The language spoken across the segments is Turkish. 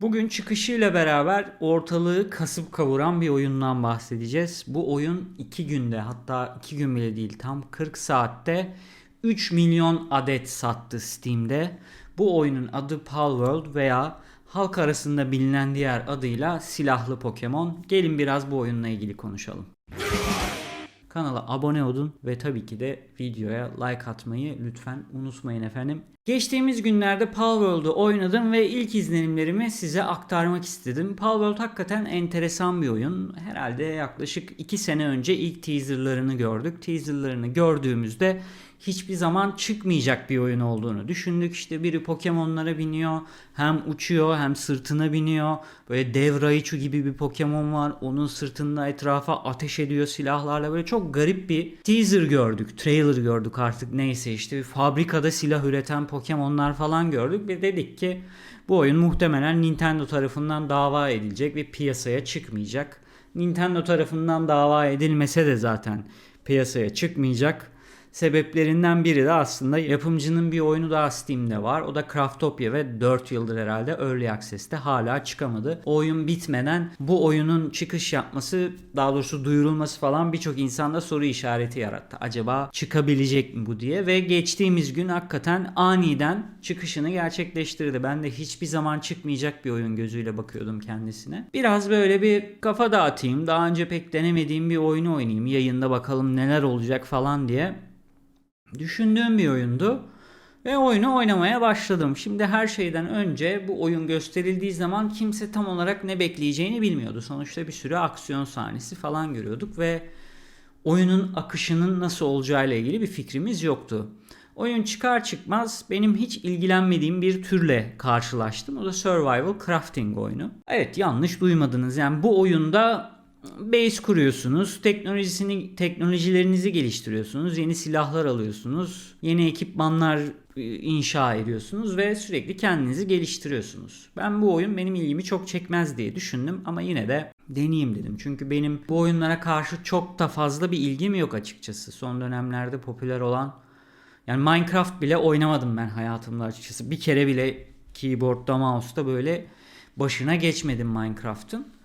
Bugün çıkışıyla beraber ortalığı kasıp kavuran bir oyundan bahsedeceğiz. Bu oyun 2 günde hatta 2 gün bile değil tam 40 saatte 3 milyon adet sattı Steam'de. Bu oyunun adı Palworld veya halk arasında bilinen diğer adıyla Silahlı Pokemon. Gelin biraz bu oyunla ilgili konuşalım. Kanala abone olun ve tabii ki de videoya like atmayı lütfen unutmayın efendim. Geçtiğimiz günlerde Palworld'u oynadım ve ilk izlenimlerimi size aktarmak istedim. Palworld hakikaten enteresan bir oyun. Herhalde yaklaşık 2 sene önce ilk teaserlarını gördük. Teaserlarını gördüğümüzde hiçbir zaman çıkmayacak bir oyun olduğunu düşündük. İşte biri Pokemon'lara biniyor, hem uçuyor hem sırtına biniyor. Böyle dev Raichu gibi bir Pokemon var. Onun sırtında etrafa ateş ediyor silahlarla. Böyle çok garip bir teaser gördük, trailer gördük artık neyse işte bir fabrikada silah üreten Pokemon'lar falan gördük ve dedik ki bu oyun muhtemelen Nintendo tarafından dava edilecek ve piyasaya çıkmayacak. Nintendo tarafından dava edilmese de zaten piyasaya çıkmayacak. Sebeplerinden biri de aslında yapımcının bir oyunu daha Steam'de var. O da Craftopia ve 4 yıldır herhalde Early Access'te hala çıkamadı. O oyun bitmeden bu oyunun çıkış yapması daha doğrusu duyurulması falan birçok insanda soru işareti yarattı. Acaba çıkabilecek mi bu diye ve geçtiğimiz gün hakikaten aniden çıkışını gerçekleştirdi. Ben de hiçbir zaman çıkmayacak bir oyun gözüyle bakıyordum kendisine. Biraz böyle bir kafa dağıtayım. Daha önce pek denemediğim bir oyunu oynayayım. Yayında bakalım neler olacak falan diye düşündüğüm bir oyundu. Ve oyunu oynamaya başladım. Şimdi her şeyden önce bu oyun gösterildiği zaman kimse tam olarak ne bekleyeceğini bilmiyordu. Sonuçta bir sürü aksiyon sahnesi falan görüyorduk ve oyunun akışının nasıl olacağıyla ilgili bir fikrimiz yoktu. Oyun çıkar çıkmaz benim hiç ilgilenmediğim bir türle karşılaştım. O da Survival Crafting oyunu. Evet yanlış duymadınız. Yani bu oyunda base kuruyorsunuz, teknolojisini teknolojilerinizi geliştiriyorsunuz, yeni silahlar alıyorsunuz, yeni ekipmanlar e, inşa ediyorsunuz ve sürekli kendinizi geliştiriyorsunuz. Ben bu oyun benim ilgimi çok çekmez diye düşündüm ama yine de deneyeyim dedim. Çünkü benim bu oyunlara karşı çok da fazla bir ilgim yok açıkçası. Son dönemlerde popüler olan yani Minecraft bile oynamadım ben hayatımda açıkçası. Bir kere bile keyboardda, mouse'da böyle başına geçmedim Minecraft'ın.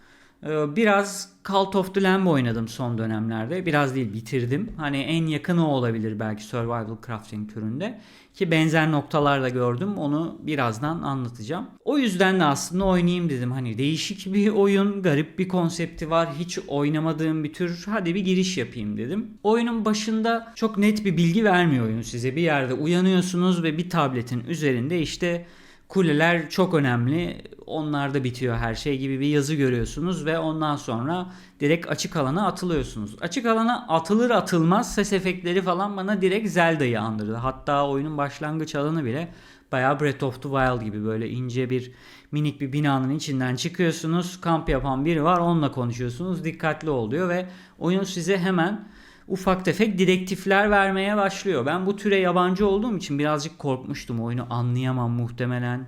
Ee, Biraz Cult of the Lamb oynadım son dönemlerde. Biraz değil bitirdim. Hani en yakını o olabilir belki Survival Crafting türünde. Ki benzer noktalar da gördüm. Onu birazdan anlatacağım. O yüzden de aslında oynayayım dedim. Hani değişik bir oyun, garip bir konsepti var. Hiç oynamadığım bir tür. Hadi bir giriş yapayım dedim. Oyunun başında çok net bir bilgi vermiyor oyun size. Bir yerde uyanıyorsunuz ve bir tabletin üzerinde işte kuleler çok önemli. Onlarda bitiyor her şey gibi bir yazı görüyorsunuz ve ondan sonra direkt açık alana atılıyorsunuz. Açık alana atılır atılmaz ses efektleri falan bana direkt Zelda'yı andırdı. Hatta oyunun başlangıç alanı bile bayağı Breath of the Wild gibi böyle ince bir minik bir binanın içinden çıkıyorsunuz. Kamp yapan biri var onunla konuşuyorsunuz. Dikkatli oluyor ve oyun size hemen ufak tefek direktifler vermeye başlıyor. Ben bu türe yabancı olduğum için birazcık korkmuştum. Oyunu anlayamam muhtemelen.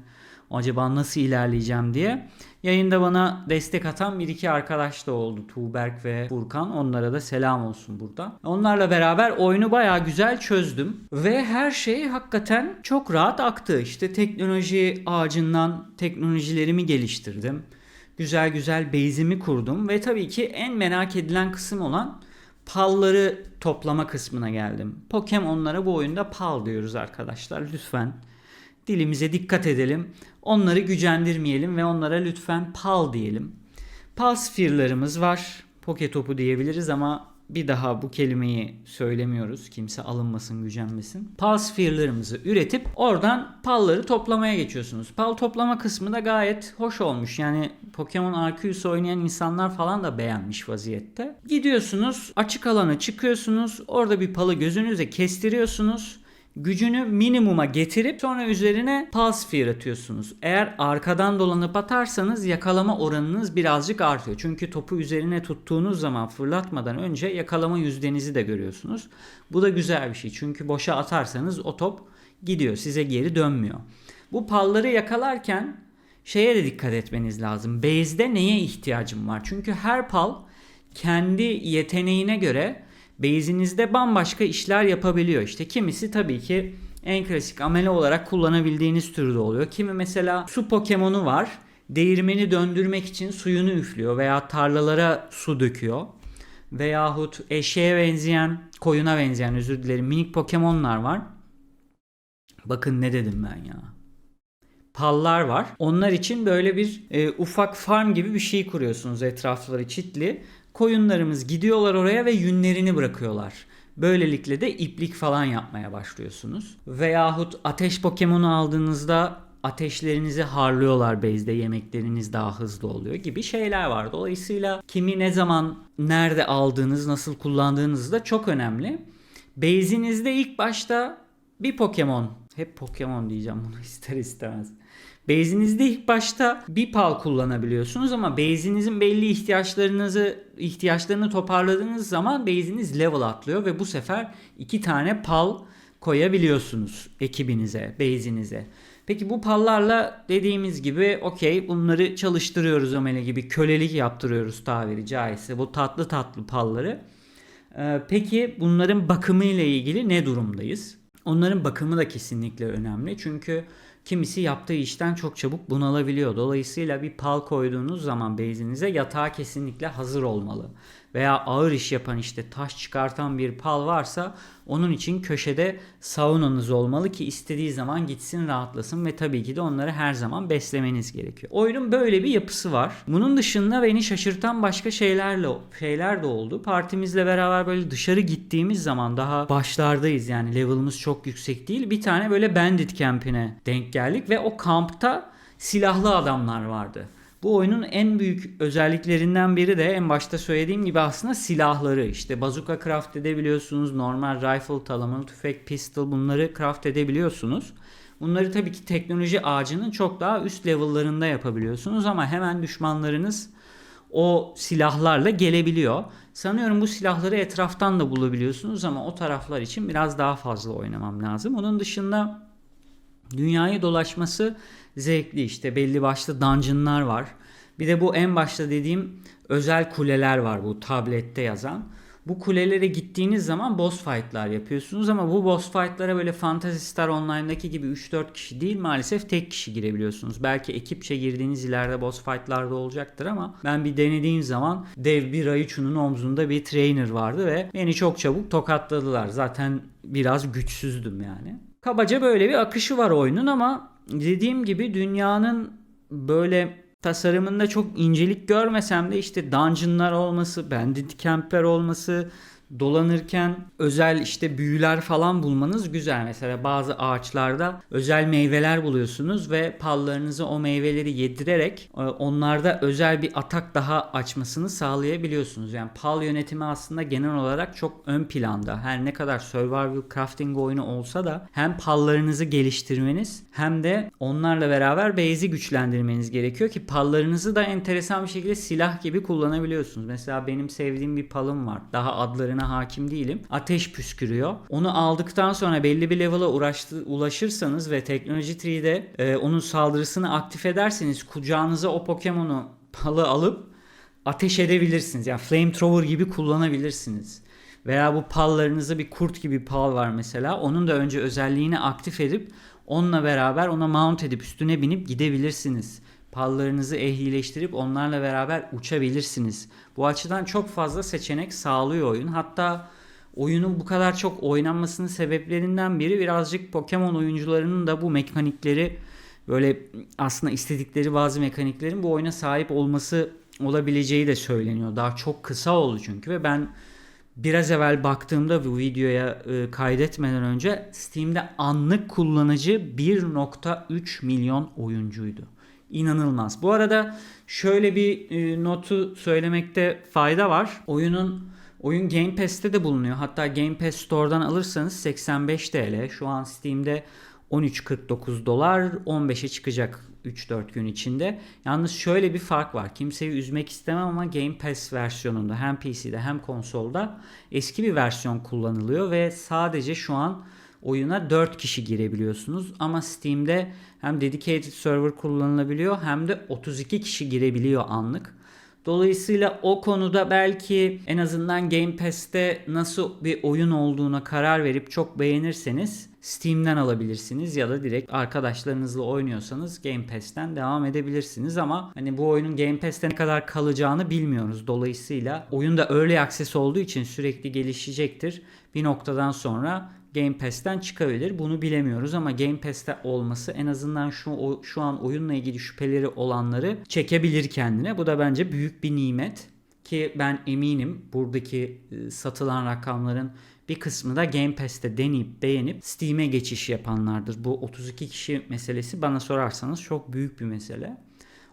Acaba nasıl ilerleyeceğim diye. Yayında bana destek atan bir iki arkadaş da oldu. Tuğberk ve Furkan. Onlara da selam olsun burada. Onlarla beraber oyunu bayağı güzel çözdüm. Ve her şey hakikaten çok rahat aktı. İşte teknoloji ağacından teknolojilerimi geliştirdim. Güzel güzel base'imi kurdum. Ve tabii ki en merak edilen kısım olan palları toplama kısmına geldim. Pokemon'lara bu oyunda pal diyoruz arkadaşlar. Lütfen dilimize dikkat edelim. Onları gücendirmeyelim ve onlara lütfen pal diyelim. Pal sphere'larımız var. Poke topu diyebiliriz ama bir daha bu kelimeyi söylemiyoruz. Kimse alınmasın, gücenmesin. Pal sphere'larımızı üretip oradan palları toplamaya geçiyorsunuz. Pal toplama kısmı da gayet hoş olmuş. Yani Pokemon Arceus oynayan insanlar falan da beğenmiş vaziyette. Gidiyorsunuz, açık alana çıkıyorsunuz. Orada bir palı gözünüze kestiriyorsunuz gücünü minimuma getirip sonra üzerine pulse atıyorsunuz. Eğer arkadan dolanıp atarsanız yakalama oranınız birazcık artıyor. Çünkü topu üzerine tuttuğunuz zaman fırlatmadan önce yakalama yüzdenizi de görüyorsunuz. Bu da güzel bir şey. Çünkü boşa atarsanız o top gidiyor. Size geri dönmüyor. Bu palları yakalarken şeye de dikkat etmeniz lazım. Base'de neye ihtiyacım var? Çünkü her pal kendi yeteneğine göre base'inizde bambaşka işler yapabiliyor. İşte kimisi tabii ki en klasik amele olarak kullanabildiğiniz türde oluyor. Kimi mesela su Pokemon'u var. değirmeni döndürmek için suyunu üflüyor veya tarlalara su döküyor. Veyahut eşeğe benzeyen, koyuna benzeyen özür dilerim minik Pokemon'lar var. Bakın ne dedim ben ya. Pallar var. Onlar için böyle bir e, ufak farm gibi bir şey kuruyorsunuz etrafları çitli. Koyunlarımız gidiyorlar oraya ve yünlerini bırakıyorlar. Böylelikle de iplik falan yapmaya başlıyorsunuz. Veyahut ateş Pokemon'u aldığınızda ateşlerinizi harlıyorlar base'de yemekleriniz daha hızlı oluyor gibi şeyler var. Dolayısıyla kimi ne zaman nerede aldığınız nasıl kullandığınız da çok önemli. Base'inizde ilk başta bir Pokemon hep Pokemon diyeceğim bunu ister istemez. Base'inizde ilk başta bir pal kullanabiliyorsunuz ama base'inizin belli ihtiyaçlarınızı ihtiyaçlarını toparladığınız zaman base'iniz level atlıyor ve bu sefer iki tane pal koyabiliyorsunuz ekibinize, base'inize. Peki bu pallarla dediğimiz gibi okey bunları çalıştırıyoruz amele gibi kölelik yaptırıyoruz tabiri caizse bu tatlı tatlı palları. Ee, peki bunların bakımı ile ilgili ne durumdayız? Onların bakımı da kesinlikle önemli. Çünkü kimisi yaptığı işten çok çabuk bunalabiliyor. Dolayısıyla bir pal koyduğunuz zaman base'inize yatağa kesinlikle hazır olmalı. Veya ağır iş yapan işte taş çıkartan bir pal varsa onun için köşede saunanız olmalı ki istediği zaman gitsin rahatlasın ve tabii ki de onları her zaman beslemeniz gerekiyor. Oyunun böyle bir yapısı var. Bunun dışında beni şaşırtan başka şeylerle şeyler de oldu. Partimizle beraber böyle dışarı gittiğimiz zaman daha başlardayız yani level'ımız çok yüksek değil. Bir tane böyle bandit campine denk geldik ve o kampta silahlı adamlar vardı. Bu oyunun en büyük özelliklerinden biri de en başta söylediğim gibi aslında silahları. İşte bazooka craft edebiliyorsunuz. Normal rifle, talamalı tüfek, pistol bunları craft edebiliyorsunuz. Bunları tabii ki teknoloji ağacının çok daha üst level'larında yapabiliyorsunuz ama hemen düşmanlarınız o silahlarla gelebiliyor. Sanıyorum bu silahları etraftan da bulabiliyorsunuz ama o taraflar için biraz daha fazla oynamam lazım. Onun dışında dünyayı dolaşması zevkli işte belli başlı dungeonlar var. Bir de bu en başta dediğim özel kuleler var bu tablette yazan. Bu kulelere gittiğiniz zaman boss fight'lar yapıyorsunuz ama bu boss fight'lara böyle Fantasy Star Online'daki gibi 3-4 kişi değil maalesef tek kişi girebiliyorsunuz. Belki ekipçe girdiğiniz ileride boss fight'larda olacaktır ama ben bir denediğim zaman dev bir Raichu'nun omzunda bir trainer vardı ve beni çok çabuk tokatladılar. Zaten biraz güçsüzdüm yani. Kabaca böyle bir akışı var oyunun ama dediğim gibi dünyanın böyle tasarımında çok incelik görmesem de işte dungeonlar olması, bandit campler olması, dolanırken özel işte büyüler falan bulmanız güzel. Mesela bazı ağaçlarda özel meyveler buluyorsunuz ve pallarınızı o meyveleri yedirerek e, onlarda özel bir atak daha açmasını sağlayabiliyorsunuz. Yani pal yönetimi aslında genel olarak çok ön planda. Her ne kadar survival crafting oyunu olsa da hem pallarınızı geliştirmeniz hem de onlarla beraber base'i güçlendirmeniz gerekiyor ki pallarınızı da enteresan bir şekilde silah gibi kullanabiliyorsunuz. Mesela benim sevdiğim bir palım var. Daha adlarına hakim değilim. Ateş püskürüyor. Onu aldıktan sonra belli bir level'a uğraştı, ulaşırsanız ve teknoloji tree'de e, onun saldırısını aktif ederseniz kucağınıza o Pokemon'u palı alıp ateş edebilirsiniz. Yani flamethrower gibi kullanabilirsiniz. Veya bu pallarınızda bir kurt gibi pal var mesela. Onun da önce özelliğini aktif edip onunla beraber ona mount edip üstüne binip gidebilirsiniz. Pallarınızı ehlileştirip onlarla beraber uçabilirsiniz. Bu açıdan çok fazla seçenek sağlıyor oyun. Hatta oyunun bu kadar çok oynanmasının sebeplerinden biri birazcık Pokemon oyuncularının da bu mekanikleri böyle aslında istedikleri bazı mekaniklerin bu oyuna sahip olması olabileceği de söyleniyor. Daha çok kısa oldu çünkü ve ben biraz evvel baktığımda bu videoya e, kaydetmeden önce Steam'de anlık kullanıcı 1.3 milyon oyuncuydu. İnanılmaz. Bu arada şöyle bir e, notu söylemekte fayda var. Oyunun oyun Game Pass'te de bulunuyor. Hatta Game Pass Store'dan alırsanız 85 TL. Şu an Steam'de 13.49 dolar 15'e çıkacak 3-4 gün içinde. Yalnız şöyle bir fark var. Kimseyi üzmek istemem ama Game Pass versiyonunda hem PC'de hem konsolda eski bir versiyon kullanılıyor ve sadece şu an oyuna 4 kişi girebiliyorsunuz. Ama Steam'de hem dedicated server kullanılabiliyor hem de 32 kişi girebiliyor anlık. Dolayısıyla o konuda belki en azından Game Pass'te nasıl bir oyun olduğuna karar verip çok beğenirseniz Steam'den alabilirsiniz ya da direkt arkadaşlarınızla oynuyorsanız Game Pass'ten devam edebilirsiniz ama hani bu oyunun Game Pass'te ne kadar kalacağını bilmiyoruz. Dolayısıyla oyun da early access olduğu için sürekli gelişecektir. Bir noktadan sonra Game Pass'ten çıkabilir. Bunu bilemiyoruz ama Game Pass'te olması en azından şu şu an oyunla ilgili şüpheleri olanları çekebilir kendine. Bu da bence büyük bir nimet ki ben eminim buradaki e, satılan rakamların bir kısmı da Game Pass'te deneyip beğenip Steam'e geçiş yapanlardır. Bu 32 kişi meselesi bana sorarsanız çok büyük bir mesele.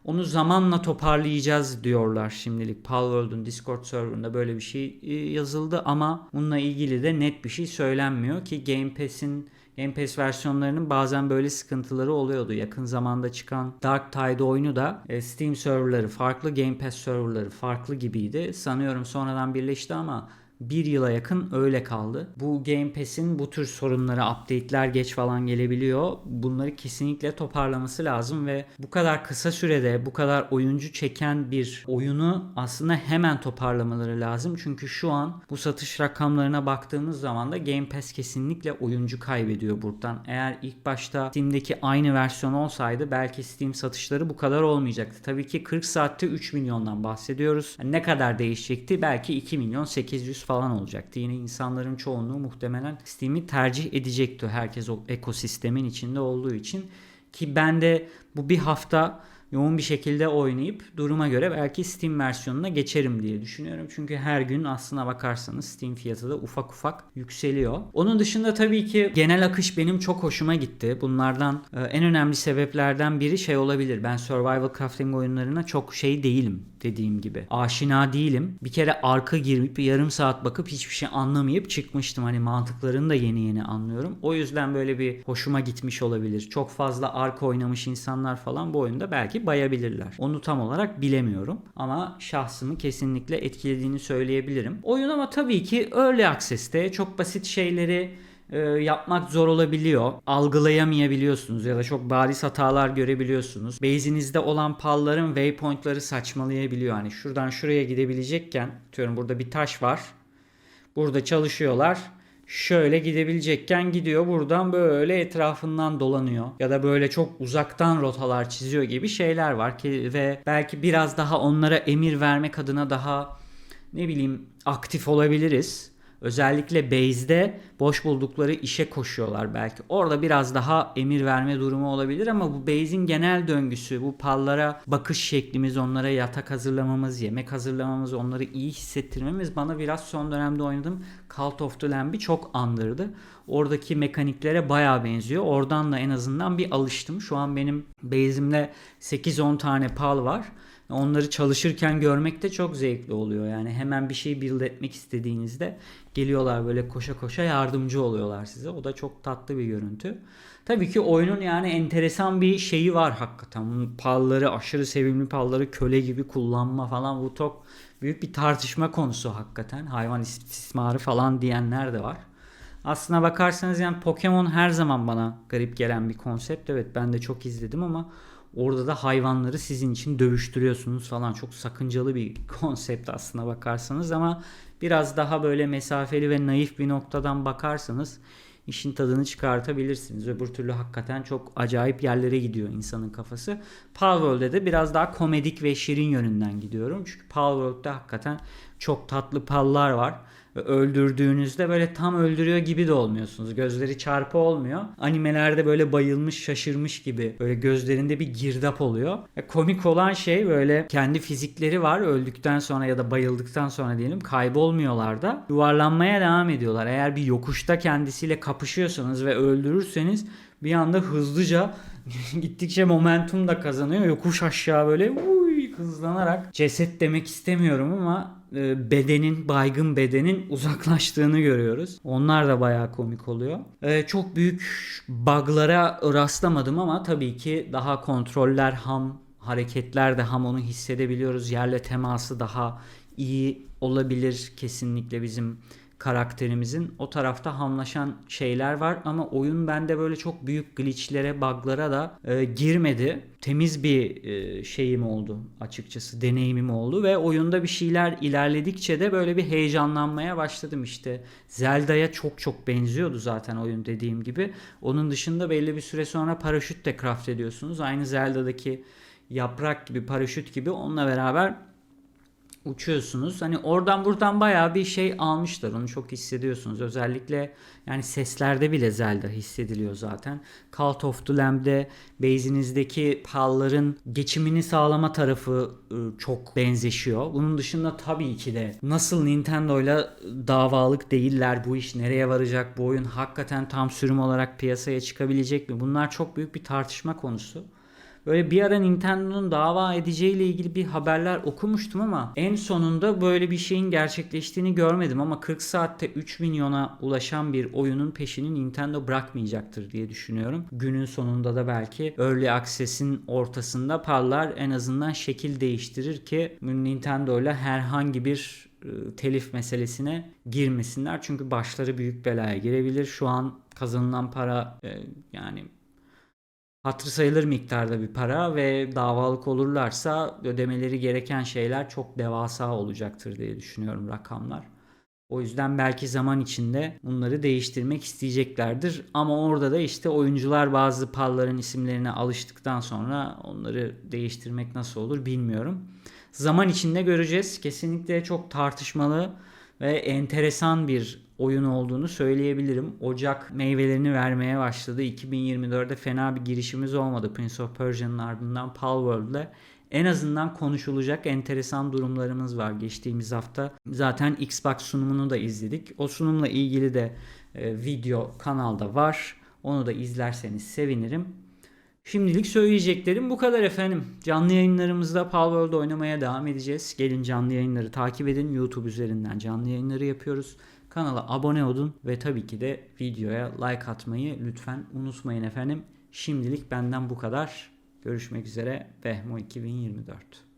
Onu zamanla toparlayacağız diyorlar şimdilik. Palworld'un Discord serverında böyle bir şey e, yazıldı ama bununla ilgili de net bir şey söylenmiyor ki Game Pass'in Game Pass versiyonlarının bazen böyle sıkıntıları oluyordu. Yakın zamanda çıkan Dark Tide oyunu da e, Steam serverları farklı, Game Pass serverları farklı gibiydi. Sanıyorum sonradan birleşti ama bir yıla yakın öyle kaldı. Bu Game Pass'in bu tür sorunları, update'ler geç falan gelebiliyor. Bunları kesinlikle toparlaması lazım ve bu kadar kısa sürede bu kadar oyuncu çeken bir oyunu aslında hemen toparlamaları lazım. Çünkü şu an bu satış rakamlarına baktığımız zaman da Game Pass kesinlikle oyuncu kaybediyor buradan. Eğer ilk başta Steam'deki aynı versiyon olsaydı belki Steam satışları bu kadar olmayacaktı. Tabii ki 40 saatte 3 milyondan bahsediyoruz. Yani ne kadar değişecekti? Belki 2 milyon 800 falan olacaktı. Yine insanların çoğunluğu muhtemelen Steam'i tercih edecekti. Herkes o ekosistemin içinde olduğu için. Ki ben de bu bir hafta yoğun bir şekilde oynayıp duruma göre belki Steam versiyonuna geçerim diye düşünüyorum. Çünkü her gün aslına bakarsanız Steam fiyatı da ufak ufak yükseliyor. Onun dışında tabii ki genel akış benim çok hoşuma gitti. Bunlardan e, en önemli sebeplerden biri şey olabilir. Ben survival crafting oyunlarına çok şey değilim dediğim gibi. Aşina değilim. Bir kere arka girip yarım saat bakıp hiçbir şey anlamayıp çıkmıştım. Hani mantıklarını da yeni yeni anlıyorum. O yüzden böyle bir hoşuma gitmiş olabilir. Çok fazla arka oynamış insanlar falan bu oyunda belki bayabilirler. Onu tam olarak bilemiyorum. Ama şahsımı kesinlikle etkilediğini söyleyebilirim. Oyun ama tabii ki early access'te çok basit şeyleri e, yapmak zor olabiliyor. Algılayamayabiliyorsunuz ya da çok bariz hatalar görebiliyorsunuz. Base'inizde olan palların waypoint'ları saçmalayabiliyor. Hani şuradan şuraya gidebilecekken diyorum burada bir taş var. Burada çalışıyorlar. Şöyle gidebilecekken gidiyor buradan böyle etrafından dolanıyor ya da böyle çok uzaktan rotalar çiziyor gibi şeyler var ki ve belki biraz daha onlara emir vermek adına daha ne bileyim aktif olabiliriz. Özellikle base'de boş buldukları işe koşuyorlar belki. Orada biraz daha emir verme durumu olabilir ama bu base'in genel döngüsü, bu pallara bakış şeklimiz, onlara yatak hazırlamamız, yemek hazırlamamız, onları iyi hissettirmemiz bana biraz son dönemde oynadığım Cult of the Lamb'i çok andırdı. Oradaki mekaniklere baya benziyor. Oradan da en azından bir alıştım. Şu an benim base'imde 8-10 tane pal var. Onları çalışırken görmek de çok zevkli oluyor. Yani hemen bir şey build etmek istediğinizde geliyorlar böyle koşa koşa yardımcı oluyorlar size. O da çok tatlı bir görüntü. Tabii ki oyunun yani enteresan bir şeyi var hakikaten. Palları aşırı sevimli palları köle gibi kullanma falan bu çok büyük bir tartışma konusu hakikaten. Hayvan istismarı falan diyenler de var. Aslına bakarsanız yani Pokemon her zaman bana garip gelen bir konsept. Evet ben de çok izledim ama Orada da hayvanları sizin için dövüştürüyorsunuz falan. Çok sakıncalı bir konsept aslına bakarsanız ama biraz daha böyle mesafeli ve naif bir noktadan bakarsanız işin tadını çıkartabilirsiniz. Öbür türlü hakikaten çok acayip yerlere gidiyor insanın kafası. Palworld'de de biraz daha komedik ve şirin yönünden gidiyorum. Çünkü Palworld'de hakikaten çok tatlı pallar var öldürdüğünüzde böyle tam öldürüyor gibi de olmuyorsunuz. Gözleri çarpı olmuyor. Animelerde böyle bayılmış şaşırmış gibi böyle gözlerinde bir girdap oluyor. E, komik olan şey böyle kendi fizikleri var öldükten sonra ya da bayıldıktan sonra diyelim kaybolmuyorlar da yuvarlanmaya devam ediyorlar. Eğer bir yokuşta kendisiyle kapışıyorsanız ve öldürürseniz bir anda hızlıca gittikçe momentum da kazanıyor. Yokuş aşağı böyle uy, hızlanarak ceset demek istemiyorum ama e, bedenin, baygın bedenin uzaklaştığını görüyoruz. Onlar da bayağı komik oluyor. E, çok büyük bug'lara rastlamadım ama tabii ki daha kontroller ham, hareketler de ham onu hissedebiliyoruz. Yerle teması daha iyi olabilir kesinlikle bizim karakterimizin. O tarafta hamlaşan şeyler var ama oyun bende böyle çok büyük glitchlere, bug'lara da e, girmedi. Temiz bir e, şeyim oldu açıkçası, deneyimim oldu ve oyunda bir şeyler ilerledikçe de böyle bir heyecanlanmaya başladım işte. Zelda'ya çok çok benziyordu zaten oyun dediğim gibi. Onun dışında belli bir süre sonra paraşüt de craft ediyorsunuz. Aynı Zelda'daki yaprak gibi, paraşüt gibi onunla beraber uçuyorsunuz. Hani oradan buradan bayağı bir şey almışlar. Onu çok hissediyorsunuz. Özellikle yani seslerde bile Zelda hissediliyor zaten. Cult of the Lamb'de base'inizdeki palların geçimini sağlama tarafı ı, çok benzeşiyor. Bunun dışında tabii ki de nasıl Nintendo'yla davalık değiller bu iş nereye varacak bu oyun hakikaten tam sürüm olarak piyasaya çıkabilecek mi? Bunlar çok büyük bir tartışma konusu. Böyle bir ara Nintendo'nun dava edeceğiyle ilgili bir haberler okumuştum ama en sonunda böyle bir şeyin gerçekleştiğini görmedim ama 40 saatte 3 milyona ulaşan bir oyunun peşini Nintendo bırakmayacaktır diye düşünüyorum. Günün sonunda da belki Early Access'in ortasında parlar en azından şekil değiştirir ki Nintendo ile herhangi bir e, telif meselesine girmesinler. Çünkü başları büyük belaya girebilir. Şu an kazanılan para e, yani hatırı sayılır miktarda bir para ve davalık olurlarsa ödemeleri gereken şeyler çok devasa olacaktır diye düşünüyorum rakamlar. O yüzden belki zaman içinde bunları değiştirmek isteyeceklerdir. Ama orada da işte oyuncular bazı palların isimlerine alıştıktan sonra onları değiştirmek nasıl olur bilmiyorum. Zaman içinde göreceğiz. Kesinlikle çok tartışmalı ve enteresan bir oyun olduğunu söyleyebilirim. Ocak meyvelerini vermeye başladı. 2024'de fena bir girişimiz olmadı Prince of Persia'nın ardından Palworld'le. En azından konuşulacak enteresan durumlarımız var. Geçtiğimiz hafta zaten Xbox sunumunu da izledik. O sunumla ilgili de e, video kanalda var. Onu da izlerseniz sevinirim. Şimdilik söyleyeceklerim bu kadar efendim. Canlı yayınlarımızda Palworld oynamaya devam edeceğiz. Gelin canlı yayınları takip edin. YouTube üzerinden canlı yayınları yapıyoruz. Kanala abone olun ve tabii ki de videoya like atmayı lütfen unutmayın efendim. Şimdilik benden bu kadar. Görüşmek üzere. Behmo 2024